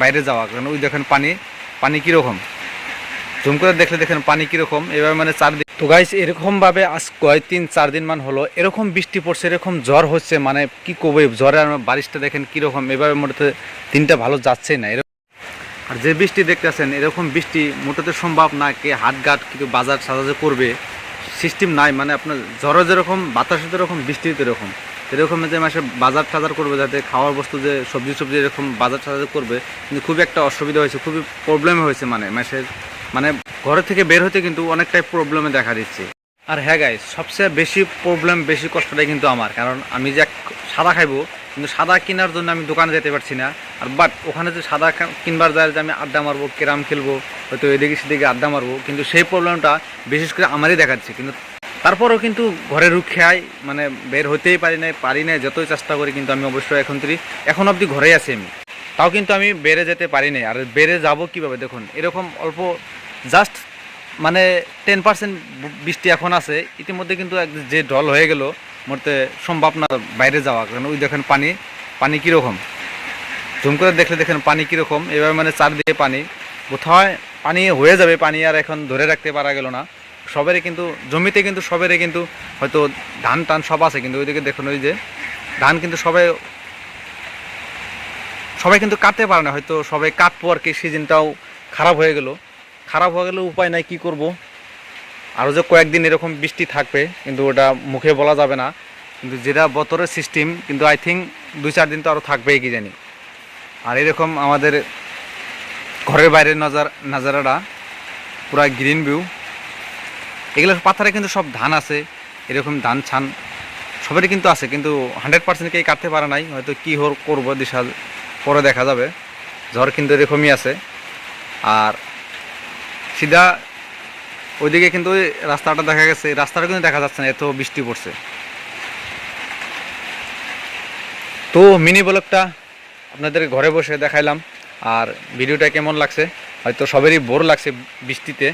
বাইরে যাওয়া, কারণ ওই দেখেন পানি পানি কীরকম? জুম করে দেখলে দেখেন পানি কীরকম, এভাবে মানে চারদিন তো গাইস এরকমভাবে আজ কয় তিন, চার দিন মান হলো, এরকম বৃষ্টি পড়ছে, এরকম জ্বর হচ্ছে মানে কি করব জ্বরের বারিশটা দেখেন কীরকম, এভাবে মোটাতে দিনটা ভালো যাচ্ছে না, এরকম আর যে বৃষ্টি দেখতেছেন, এরকম বৃষ্টি মোটাতে সম্ভব না, কে হাট ঘাট কিন্তু বাজার সাজাতে করবে সিস্টেম নাই মানে আপনার জ্বরও যেরকম বাতাসে যেরকম বৃষ্টি এরকম এরকম যে মাসে বাজার টাজার করবে, যাতে খাওয়ার বস্তু যে সবজি সবজি এরকম বাজার টাজার করবে, কিন্তু খুবই একটা অসুবিধা হয়েছে, খুবই প্রবলেম হয়েছে মানে মাসের মানে ঘরে থেকে বের হতে কিন্তু অনেকটাই প্রবলেমে দেখা দিচ্ছে। আর হ্যাঁ গাইস সবচেয়ে বেশি প্রবলেম বেশি কষ্টটাই কিন্তু আমার, কারণ আমি যে সাদা খাইবো, কিন্তু সাদা কেনার জন্য আমি দোকানে যেতে পারছি না। আর বাট ওখানে যে সাদা কিনবার যায় যে আমি আড্ডা মারবো, ক্যারাম খেলব, হয়তো এদিকে সেদিকে আড্ডা মারবো, কিন্তু সেই প্রবলেমটা বিশেষ করে আমারই দেখাচ্ছে। কিন্তু তারপরেও কিন্তু ঘরে রুখাই মানে বের হতেই পারি না পারি না যতই চেষ্টা করি কিন্তু আমি অবশ্যই এখন তুই এখন অবধি ঘরেই আছি আমি। তাও কিন্তু আমি বেড়ে যেতে পারি না আর বেড়ে যাব কীভাবে দেখুন, এরকম অল্প জাস্ট মানে টেন পার্সেন্ট বৃষ্টি এখন আছে, ইতিমধ্যে কিন্তু যে ঢল হয়ে গেল মোটে সম্ভব না বাইরে যাওয়া, কারণ ওই দেখেন পানি পানি কীরকম। জুম করে দেখলে দেখেন পানি কীরকম, এভাবে মানে চারদিকে পানি কোথাও পানি হয়ে যাবে, পানি আর এখন ধরে রাখতে পারা গেল না। সবেরই কিন্তু, জমিতে কিন্তু সবেরই কিন্তু হয়তো ধান টান সব আছে, কিন্তু ওইদিকে দেখুন ওই যে ধান কিন্তু সবাই সবাই কিন্তু কাটতে পারে না, হয়তো সবাই কাটবো আর কি, সিজনটাও খারাপ হয়ে গেল। খারাপ হয়ে গেলে উপায় নাই, কি করব? আরও যে কয়েকদিন এরকম বৃষ্টি থাকবে, কিন্তু ওটা মুখে বলা যাবে না। কিন্তু যেটা বতরের সিস্টেম কিন্তু আই থিঙ্ক দুই চার দিন তো আরও থাকবেই, কি জানি। আর এরকম আমাদের ঘরের বাইরের নজার নাজারাটা, পুরা গ্রিন ভিউ এগুলো পাথারে কিন্তু সব ধান আছে, এরকম ধান ছান সবারই কিন্তু আছে, কিন্তু হান্ড্রেড পার্সেন্ট কেউ কাটতে পারে নাই, হয়তো কী হোর করব দিশা পরে দেখা যাবে, ঝড় কিন্তু এরকমই আছে। আর সিধা ওইদিকে কিন্তু রাস্তাটা দেখা গেছে রাস্তাটা কিন্তু দেখা যাচ্ছে না, এত বৃষ্টি পড়ছে। তো মিনি ব্লগটা আপনাদের ঘরে বসে দেখাইলাম, আর ভিডিওটা কেমন লাগছে? হয়তো সবেরই বোর লাগছে বৃষ্টিতে।